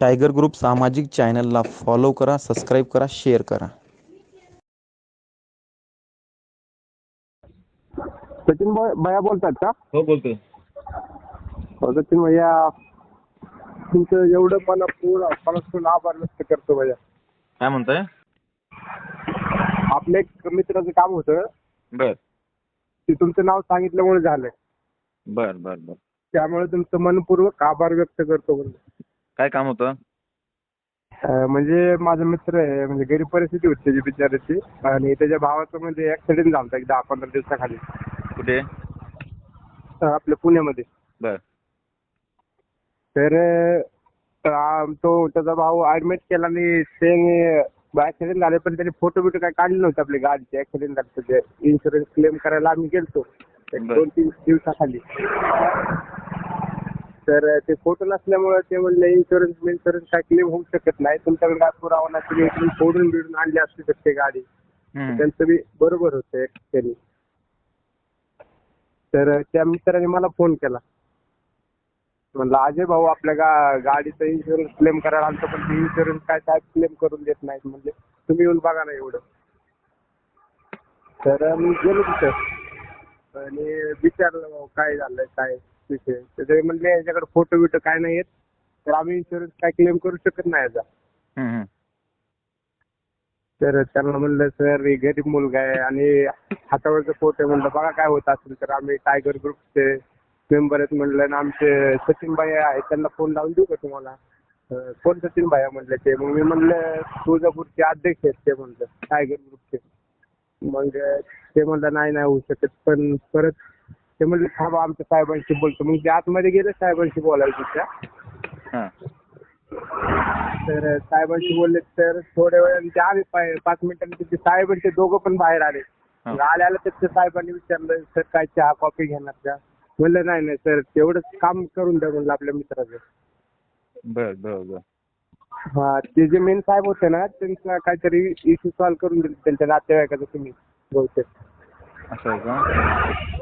Tiger group सामाजिक चॅनलला follow करा सबस्क्राईब करा शेअर करा. सचिन भाई भैया बोलतात का? हो बोलतोय. हो, सचिन भैया तुमचं एवढं मला पूर्ण मनापासून आभार व्यक्त करतो भैया. काय म्हणताय? आपलं एक मित्राचं काम होतं. बर. ते तुमचं नाव सांगितल्यामुळे झालंय. बर बर बर. त्यामुळे तुमचं मनपूर्वक आभार व्यक्त करतो म्हणलं. काय काम होतं? अं, म्हणजे माझा मित्र आहे म्हणजे गरीब परिस्थिती होती त्याची बिचाराची आणि त्याच्या भावाचं म्हणजे ऍक्सिडेंट झाला होता एक दहा पंधरा दिवसाखाली. कुठे? अं, आपल्या पुण्यामध्ये. बर. तर अं, तो त्याचा भाऊ ऍडमिट केला आणि ते ऍक्सिडेंट झाले पण त्याने फोटो बिटो काय काढले नव्हते आपल्या गाडीचे. ऍक्सिडेंट झाले त्याचे इन्शुरन्स क्लेम करायला आम्ही गेलतो. एक बरं. दोन तीन दिवसाखाली. तर ते फोटो नसल्यामुळे ते म्हणले इन्शुरन्स इन्शुरन्स काय क्लेम होऊ शकत नाही. तुमच्याकडे काय पुरावा नाही तुम्ही इकडून फोडून बिडून आणली असू शकते गाडी. त्यांचं बी बरोबर होतं ऍक्च्युअली तर. त्या मित्राने मला फोन केला. म्हणलं अजय भाऊ आपल्या गा गाडीचं इन्शुरन्स क्लेम करायला आलतो पण ते इन्शुरन्स काय साहेब क्लेम करून देत नाहीत. म्हणजे तुम्ही येऊन बघा ना एवढं. तर मी गेलो तिथं. आणि विचारलं भाऊ काय झालंय काय? विषय. तर ते म्हणले याच्याकडे फोटो बिटो काय नाही येत तर आम्ही इन्शुरन्स काय क्लेम करू शकत नाही याचा हम्म, हम्म. तर त्यांना म्हणलं सर मी गरीब मुलगा आहे आणि हातावरचं पोट आहे. म्हणलं बघा काय होत असेल तर आम्ही टायगर ग्रुपचे मेंबर आहेत. म्हणलं आणि आमचे सचिन भाई आहेत त्यांना फोन लावून देऊ का तुम्हाला? अं, कोण सचिन भाई म्हणलं ते. मग मी म्हणलं तुळजापूरचे अध्यक्ष आहेत ते. म्हणलं टायगर ग्रुपचे मग ते म्हणलं नाही नाही होऊ शकत. पण परत ते म्हणले थांबा आमच्या साहेबांशी बोलतो. मग ते आतमध्ये गेले साहेबांशी बोलायला हा. तर साहेबांशी बोलले तर थोड्या वेळाने ते आले पाय- पाच मिनिटांनी तिथे साहेब आणि ते दोघं पण बाहेर आले. हा. मग आल्या आल्या तर ते साहेबांनी विचारलं सर काय चहा कॉफी घेणार का? म्हणलं नाही नाही सर तेवढंच काम करून द्या म्हणलं आपल्या मित्राचं. बर बर बर. हा ते जे मेन साहेब होते ना त्यांचा काहीतरी इश्यू सॉल्व्ह करून दिले त्यांच्या नातेवाईकाचं तुम्ही बहुतेक. असं आहे का?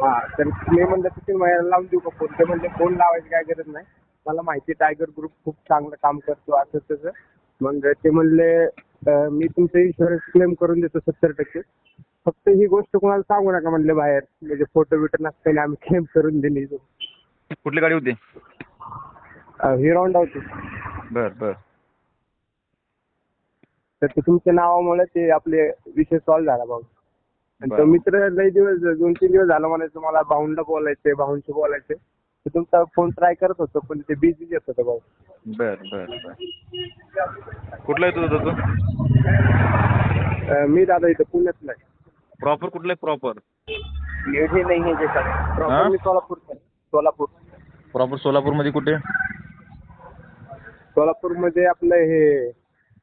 हा तर मी म्हणलं महिन्याला लावून देऊ का फोन? ते म्हणले फोन लावायची काय गरज नाही. मला माहिती टायगर ग्रुप खूप चांगलं काम करतो असं तसं. मग ते म्हणले अं, मी तुमचं इन्शुरन्स क्लेम करून देतो सत्तर टक्के. फक्त ही गोष्ट कोणाला सांगू नका म्हणले बाहेर. म्हणजे फोटो बिटो नसताना आम्ही क्लेम करून दिली कुठली गाडी होती? हिरो होंडा होती. बर बर. तर ते तुमच्या नावामुळे ते आपले विषय सॉल्व्ह झाला भाऊ. तो. मित्र लई दिवस दोन तीन दिवस झाला म्हणायचं मला भाऊंना बोलायचे भाऊंशी बोलायचे तर तुमचा फोन ट्राय करत होतो पण ते बिझी येत होतं भाऊ. बर बर बर. कुठला आहे तुझं अं, मी दादा इथं पुण्यातला आहे. प्रॉपर कुठलं प्रॉपर. एवढे नाही आहे त्याच्यात? प्रॉपर मी सोलापूरचा आहे. सोलापूर. प्रॉपर सोलापूरमध्ये कुठे? सोलापूरमध्ये आपलं हे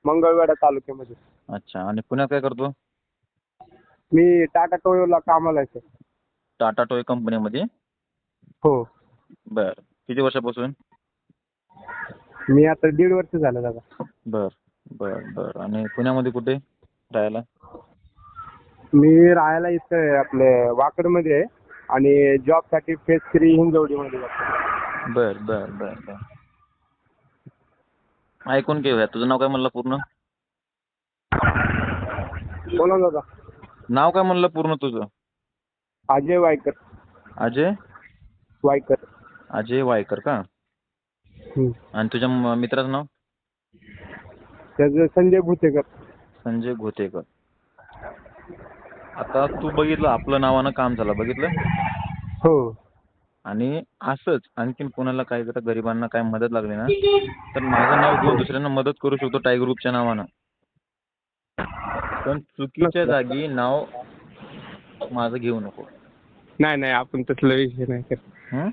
मंगळवेढा तालुक्यामध्ये. अच्छा आणि पुण्यात काय करतो? मी टाटा टोयोला कामाला आहे sir. टाटा टॉय कंपनीमध्ये? हो. बर. किती वर्षापासून? मी आता दीड वर्ष झालं दादा. बर बर बर. आणि पुण्यामध्ये कुठे राहायला? मी राहायला इथं आपले वाकडमध्ये आहे. आणि जॉबसाठी फेस थ्री हिंजवडीमध्ये जातो. बर बर बर बर. ऐकून घेऊया. तुझं नाव काय म्हणलं पूर्ण? बोला ना दादा. नाव काय म्हणलं पूर्ण तुझं? अजय वायकर. अजय? वायकर. अजय वायकर का? हम्म. आणि तुझ्या म- मित्राचं नाव? त्याचं संजय भुतेकर. संजय घोतेकर आता तू बघितलं आपलं नावानं काम झालं बघितलं? हो. आणि असंच आणखीन कोणाला काय जरा गरिबांना काय मदत लागली ना तर माझं नाव घेऊन दुसऱ्यांना मदत करू शकतो टायगर ग्रुपच्या नावानं. पण चुकीच्या जागी नाव माझं घेऊ नको. नाही नाही आपण तसला विषय नाही करत. हं?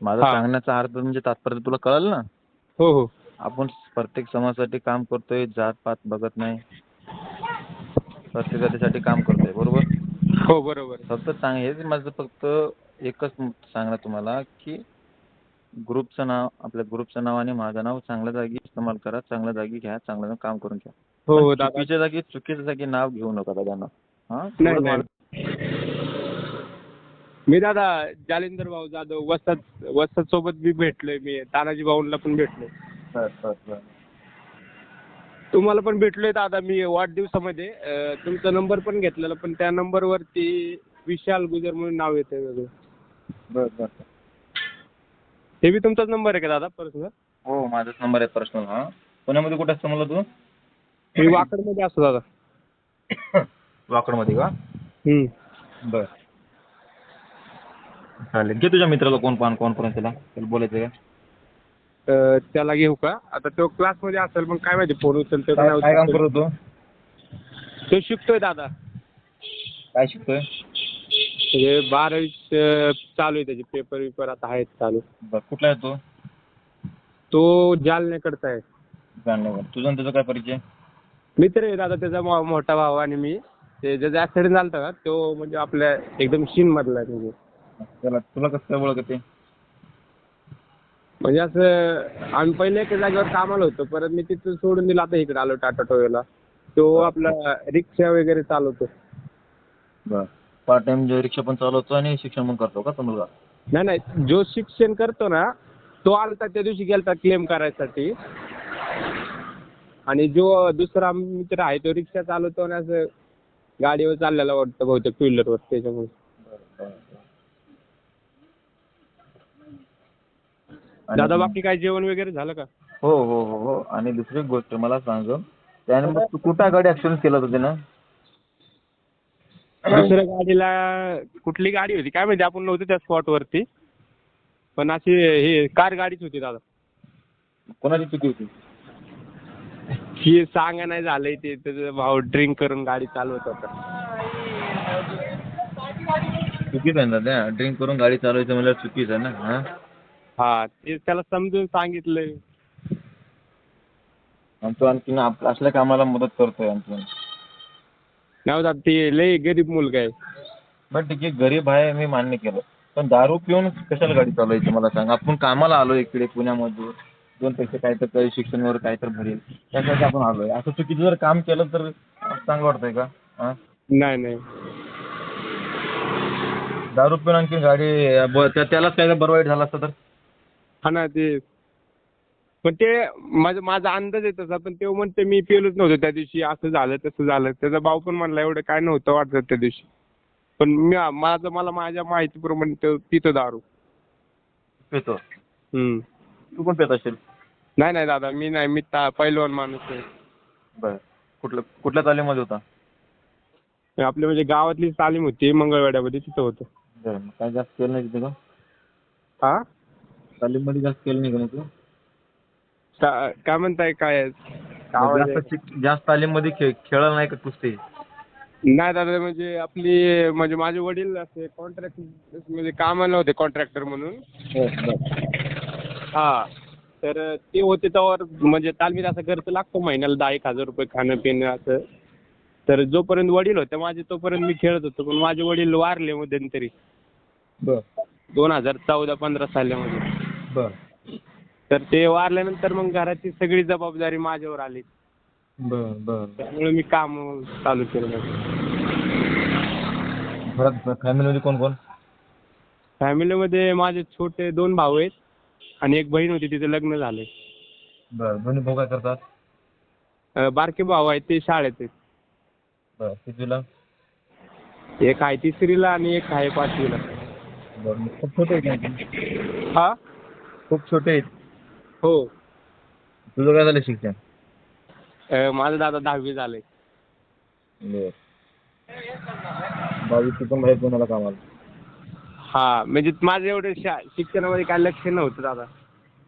माझं हा. सांगण्याचा अर्थ म्हणजे तात्पर्य तुला कळलं ना? हो हो. आपण प्रत्येक समाजासाठी काम करतोय जात पात बघत नाही. प्रत्येक जातीसाठी काम करतोय बरोबर? हो बरोबर. फक्त सांग हेच माझं फक्त एकच सांगणं तुम्हाला की ग्रुपचं नाव आपल्या ग्रुपचं नाव आणि माझं नाव चांगल्या जागी इस्तेमाल करा चांगल्या जागी घ्या चांगलं काम करून घ्या. हो पण दादा. चुकीच्या जागी चुकीच्या जागी नाव घेऊ नका दादांना हा? नाही नाही. मी दादा जालिंदर भाऊ जाधव वस्तात वस्तात सोबत बी भेटलोय मी. तानाजी भाऊंना पण भेटलोय. बर, बर, बर. तुम्हाला पण भेटलोय दादा मी वाढदिवसामध्ये. अं, तुमचा नंबर पण घेतलेला पण त्या नंबरवरती विशाल गुजर म्हणून नाव येतं वेगळं. बरं बरं. हे बी तुमचाच नंबर आहे का दादा पर्सनल? हो माझाच नंबर आहे पर्सनल हा. पुण्यामध्ये कुठे असतं मला तू? मी वाकडमध्ये असतो दादा. वाकडमध्ये का? हम्म. बर. चालेल. घे तुझ्या मित्राला कोण पान कॉन्फरन्सला त्याला? बोलायचं का? अं, त्याला घेऊ का? आता तो क्लासमध्ये असेल पण काय माहिती फोन उचलतो का काय नाही काय काम उचलतो. करतो तू? तो शिकतोय दादा. काय शिकतोय? म्हणजे बारावी चालू आहे त्याचे पेपर विपर आता आहेत चालू. बर कुठला आहे तो? तो जालन्याकडचा आहे. जाणलं तुझं आणि त्याचा काय परिचय? मित्र आहे दादा त्याचा मो- मोठा भाऊ आणि मी. ते ज्याचा ऍक्सिडेंट झाला होता का तो म्हणजे आपल्या एकदम शीन मधला आहे म्हणजे. त्याला तुला कसं काय ओळख ते म्हणजे असं आम्ही पहिले एका जागेवर कामाला होतो परत मी तिथं सोडून दिलं आता इकडे आलो टाटा टोयोला. तो आपला रिक्षा वगैरे चालवतो. बर. पार्ट टाइम जे रिक्षा पण चालवतो आणि शिक्षण पण करतो का तो मुलगा? नाही नाही. जो शिक्षण करतो ना तो आलता त्या दिवशी गेलता क्लेम करायसाठी. आणि जो दुसरा मित्र आहे तो रिक्षा चालवतो आणि असं गाडीवर चाललेला वाटतं बहुतेक टू व्हीलरवर त्याच्यामुळे. आणि- दादा बाकी काय जेवण वगैरे झालं का? हो हो हो हो. आणि दुसरी गोष्ट मला सांग. त्याने मग तू कुठं गाडी ऍक्सिडेंट केला होता त्यानं दुसऱ्या गाडीला कुठली गाडी होती? काय माहिती आपण नव्हतो त्या स्पॉटवरती पण अशी हे कार गाडीच होती दादा. कोणाची चुकी होती? ही सांगा नाही झालंय ते त्याचा भाऊ ड्रिंक करून गाडी चालवत होता. चुकीच आहे ना ड्रिंक करून गाडी चालवायचं म्हणजे चुकीच आहे ना हा? हा ते त्याला समजून सांगितलंय. तो आणखीन आप- असल्या कामाला मदत करतोय आणखीन नाही दादा ते लय गरीब मुलगा आहे. बट ठीक आहे गरीब आहे मी मान्य केलं. पण दारू पिऊन कशाला गाडी चालवायची मला सांग. आपण कामाला आलो इकडे पुण्यामध्ये दोन पैसे काय तर काही शिक्षणावर काय तर भरेल त्यासाठी आपण आलोय. असं चुकीचं जर काम केलं तर चांगलं वाटतंय का? हा? नाही नाही. दारू पिऊन आणखी गाडी ब- त्या- त्यालाच काय बरं वाईट झालं असतं तर? हा ना ते. पण ते माझा माझा अंदाज आहे तसा पण ते म्हणते मी पेलोच नव्हतो त्या दिवशी. असं झालं तसं झालं. त्याचा भाऊ पण म्हणला एवढं काय नव्हतं वाटत त्या दिवशी. पण मी माझं मला माझ्या माहितीप्रमाणे तो पितो दारू. पितो. हम्म. तू पण पित असेल. नाही नाही दादा मी नाही मी ता पैलवान माणूस आहे. बरं. कुठलं कुठल्या तालीमध्ये होता? आपली म्हणजे गावातली तालीम होती मंगळवेड्यामध्ये तिथं होतं. बरं मग काय जास्त केलं नाही तिथे का? हा? तालीममध्ये जास्त केलं नाही का मग तू? का- काय म्हणताय काय? आवाज आहे? जास्त शिक- जास्त तालीममध्ये खेळ खेळला नाही का कुस्ती? नाही दादा म्हणजे आपली म्हणजे माझे वडील असे कॉन्ट्रॅक्ट म्हणजे कामाला होते कॉन्ट्रॅक्टर म्हणून. हा. तर ते होते त्यावर म्हणजे तालमीत असं खर्च लागतो महिन्याला दहा एक हजार रुपये खाणं पिणं असं. तर जोपर्यंत वडील होते माझे तोपर्यंत मी खेळत होतो पण माझे वडील वारले मध्यंतरी. बर. दोन हजार चौदा पंधरा सालामध्ये. बर. तर ते वारल्यानंतर मग घराची सगळी जबाबदारी माझ्यावर आली. बर बर. त्यामुळे मी काम चालू केलं. घरात फॅमिलीमध्ये कोण कोण? फॅमिलीमध्ये माझे छोटे दोन भाऊ आहेत. आणि एक बहीण होती तिचं लग्न झालंय. बर दोन्ही भाऊ काय करतात? अं, बारके भाऊ आहेत ते शाळेत आहेत. बर कितवीला एक आहे तिसरीला आणि एक आहे पाचवीला. बर मग खूप छोटे आहेत आणखी. हा? खूप छोटे आहेत. हो. तुझं काय झालं शिक्षण? अं, माझं दादा दहावी झालंय. बर. बावीस पण बाहेर कोणाला कामाला? हा म्हणजे माझं एवढं शा शिक्षणामध्ये काय लक्ष नव्हतं दादा.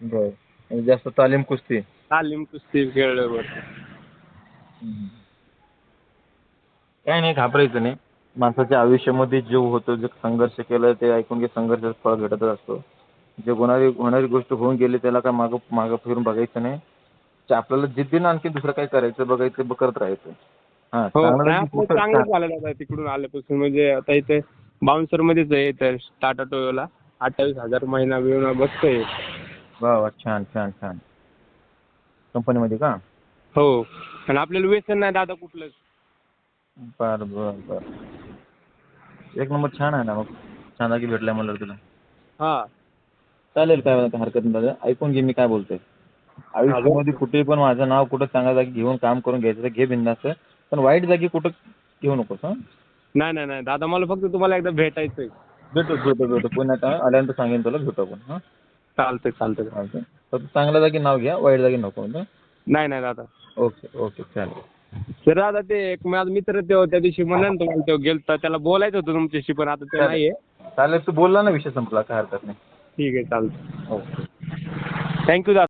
बर. म्हणजे जास्त तालीम कुस्ती? तालीम कुस्ती खेळल्यावर काय नाही घाबरायचं नाही. माणसाच्या आयुष्यामध्ये जे होतं जे संघर्ष केलं ते ऐकून घे संघर्षाचं फळ भेटतच असतो. जे होणारी होणारी गोष्ट होऊन गेली त्याला काय मागं मागं फिरून बघायचं नाही. ते आपल्याला जिद्दीनं आणखी दुसरं काय करायचं बघायचं ब- करत राहायचं. हां हो चांगलं नाही, झालं आपलं की चांगलं. झालं दादा तिकडून आल्यापासून. म्हणजे आता इथे बाउन्सर मध्येच आहे इथं टाटा टोयोला अठ्ठावीस हजार महिना बिना बसतोय. वा वा छान छान छान. कंपनीमध्ये का? हो. आणि आपल्याला व्यसन नाही दादा कुठलंच. बर बर बर. एक नंबर छान आहे ना मग. छान जागी भेटलाय म्हणलं तुला. हा. चालेल काय काय हरकत नाही दादा. ऐकून घे मी काय बोलतोय. आयुष्यामध्ये कुठेही पण माझं नाव कुठं चांगल्या जागी घेऊन काम करून घ्यायचं तर घे बिंदास पण वाईट जागी कुठं घेऊ नकोस हां? नाही नाही नाही. दादा मला फक्त तुम्हाला एकदा भेटायचं आहे भेटू भेटू भेटू. पुण्यात आल्यानंतर सांगेन तुला. भेटू आपण हां? चालतंय चालतंय. चालतंय. फक्त चांगल्या जागी नाव घ्या वाईट जागी नको? नाही नाही दादा. ओके ओके चालेल. तर दादा ते एक माझा मित्र ते त्या दिवशी म्हणा ना तुम्हाला तो गेलता. त्याला बोलायचं होतं तुमच्याशी पण आता ते. नाही चालेल तू बोलला ना विषय संपला काय हरकत नाही. ठीक आहे चालतं ओके. थँक्यू दादा.